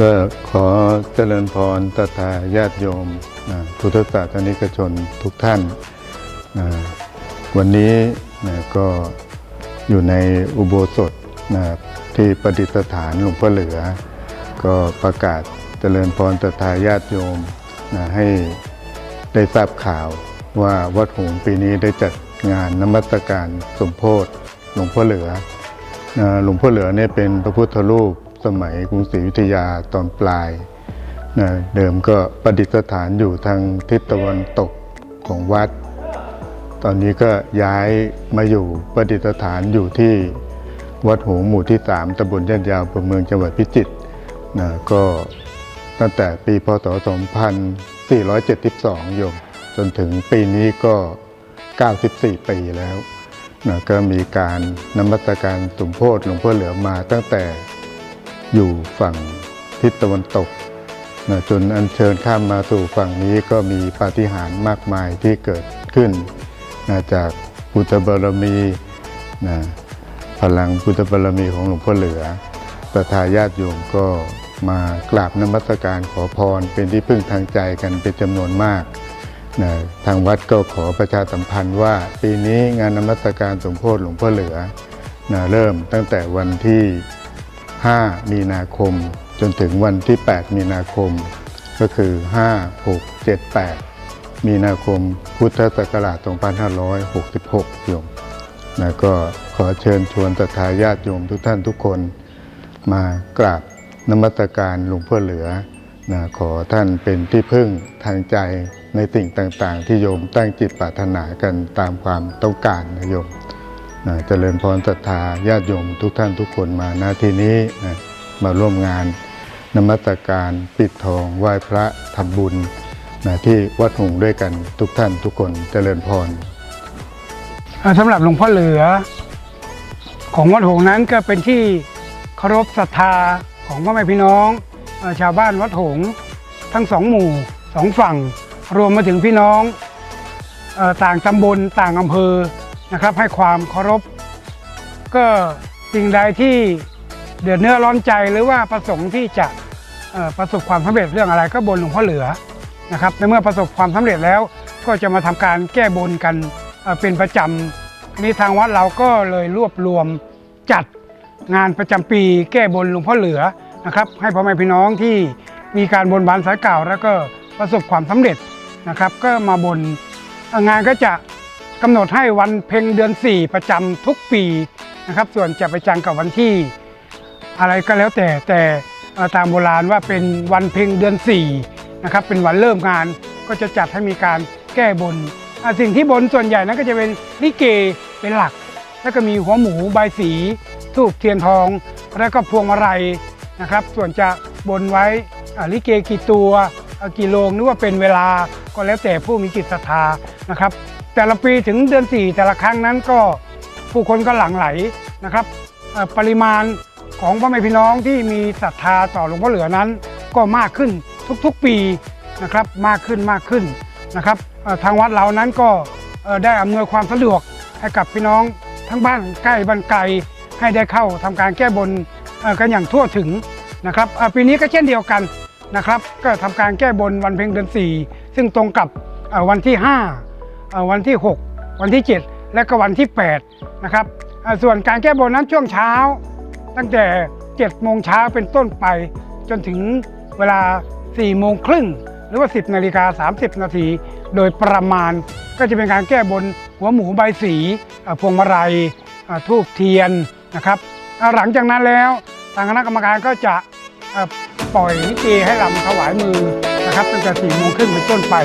ก็ขอเจริญพรตถาญาติโยมพุทธศาสนิกชนทุกท่าน วันนี้ก็อยู่ในอุโบสถที่ประดิษฐานหลวงพ่อเหลือ ก็ประกาศเจริญพรตถาญาติโยมให้ได้ทราบข่าวว่าวัดหงปีนี้ได้จัดงานนมัสการสมโพธิหลวงพ่อเหลือหลวงพ่อเหลือเนี่ยเป็นพระพุทธรูป สมัยกรุงศรีอยุธยาตอนปลายนะเดิมก็ประดิษฐานอยู่ทางทิศตะวันตกของวัด ตอนนี้ก็ย้ายมาอยู่ประดิษฐานอยู่ที่วัดหงหมู่ที่ 3ตำบลย่านยาวอำเภอเมืองจังหวัดพิจิตรนะก็ตั้งแต่ปีพศ 2472 โยม จนถึงปีนี้ก็ 94 ปีแล้วนะก็มีการนมัสการสมโพธิหลวงพ่อเหลือมาตั้งแต่ อยู่ฝั่งทิศตะวันตกนะจนอัญเชิญข้ามมาสู่ฝั่งนี้ก็มีปาฏิหาริย์มากมายที่เกิดขึ้นนะจากพุทธบารมีนะพลังพุทธบารมีของหลวงพ่อเหลือประทาญาติโยมก็มากราบนมัสการขอพรเป็นที่พึ่งทางใจกันเป็นจำนวนมากนะทางวัดก็ขอประชาสัมพันธ์ว่า ปีนี้งานนมัสการสมโพธิหลวงพ่อเหลือนะเริ่มตั้งแต่วันที่ 5 มีนาคม จนถึงวันที่ 8 มีนาคม ก็คือ 5 6 7 8 มีนาคมพุทธศักราช 2566 โยมนะก็ขอเชิญชวนศรัทธาญาติโยมทุกท่านทุกคน มากราบนมัสการหลวงพ่อเหลือนะขอท่านเป็นที่พึ่งทางใจในสิ่งต่างๆ ที่โยมตั้งจิตปรารถนากันตามความต้องการนะโยม เจริญพรศรัทธาญาติโยมทุกท่านทุกคนมาณที่นี้นะมาร่วมงานนมัสการปิดทองไหว้พระทำบุญนะที่วัดหงด้วยกันทุกท่านทุกคนเจริญพรสำหรับหลวงพ่อเหลือ ของวัดหงนั้นก็เป็นที่เคารพศรัทธาของพ่อแม่พี่น้องชาวบ้านวัดหงทั้งสองหมู่สองฝั่ง รวมมาถึงพี่น้องต่างตำบลต่างอำเภอ นะครับให้ความเคารพ ก็สิ่งใดที่เดือดเนื้อร้อนใจหรือว่าประสงค์ที่จะประสบความสำเร็จเรื่องอะไรก็บนหลวงพ่อเหลือนะครับในเมื่อประสบความสำเร็จแล้วก็จะมาทำการแก้บนกันเป็นประจำทีนี้ทางวัดเราก็เลยรวบรวมจัดงานประจำปี แก้บนหลวงพ่อเหลือนะครับ ให้พ่อแม่พี่น้องที่มีการบนบานสายเก่าแล้วก็ประสบความสำเร็จนะครับ ก็มาบนงานก็จะ กำหนดให้วันเพ็งเดือน 4 ประจำทุกปีนะครับ ส่วนจะไปจังกับวันที่อะไรก็แล้วแต่แต่ตามโบราณว่าเป็นวันเพ็งเดือน4นะครับเป็นวันเริ่มงานก็จะจัดให้มีการแก้บนสิ่งที่บนส่วนใหญ่นั้นก็จะเป็นลิเกเป็นหลัก แล้วก็มีหัวหมูใบสีทูบเทียนทอง แล้วก็พวงมาลัยนะครับ ส่วนจะบนไว้ลิเกกี่ตัวกี่โรงหรือว่าเป็นเวลาก็แล้วแต่ผู้มีจิตศรัทธานะครับ แต่ละปีถึงเดือน 4 แต่ละครั้งนั้นก็ผู้คนก็หลั่งไหลนะครับปริมาณของพ่อแม่พี่น้องที่มีศรัทธาต่อหลวงพ่อเหลือนั้น ก็มากขึ้นทุกๆปีนะครับมากขึ้นมากขึ้นนะครับทางวัดเรานั้นก็ได้อำนวยความสะดวกให้กับพี่น้องทั้งบ้านใกล้บ้านไกลให้ได้เข้าทำการแก้บนกันอย่างทั่วถึงนะครับปีนี้ก็เช่นเดียวกันนะครับ ก็ทำการแก้บนวันเพ็ญเดือน 4 ซึ่งตรงกับวันที่ 5 วันที่ 6 วันที่ 7 และก็วันที่ 8 นะครับส่วนการแก้บนนั้นช่วงเช้า ตั้งแต่7โมงเช้าเป็นต้นไป จนถึงเวลา 4 โมงครึ่ง หรือว่า 10นาฬิกา30 นาทีโดยประมาณก็จะเป็นการแก้บนหัวหมูใบสีพวงมาลัยทูบเทียนนะครับ หลังจากนั้นแล้วทางคณะกรรมการก็จะปล่อยลิเกให้ลำถวายมือนะครับตั้งแต่4โมงครึ่งเป็นต้นไป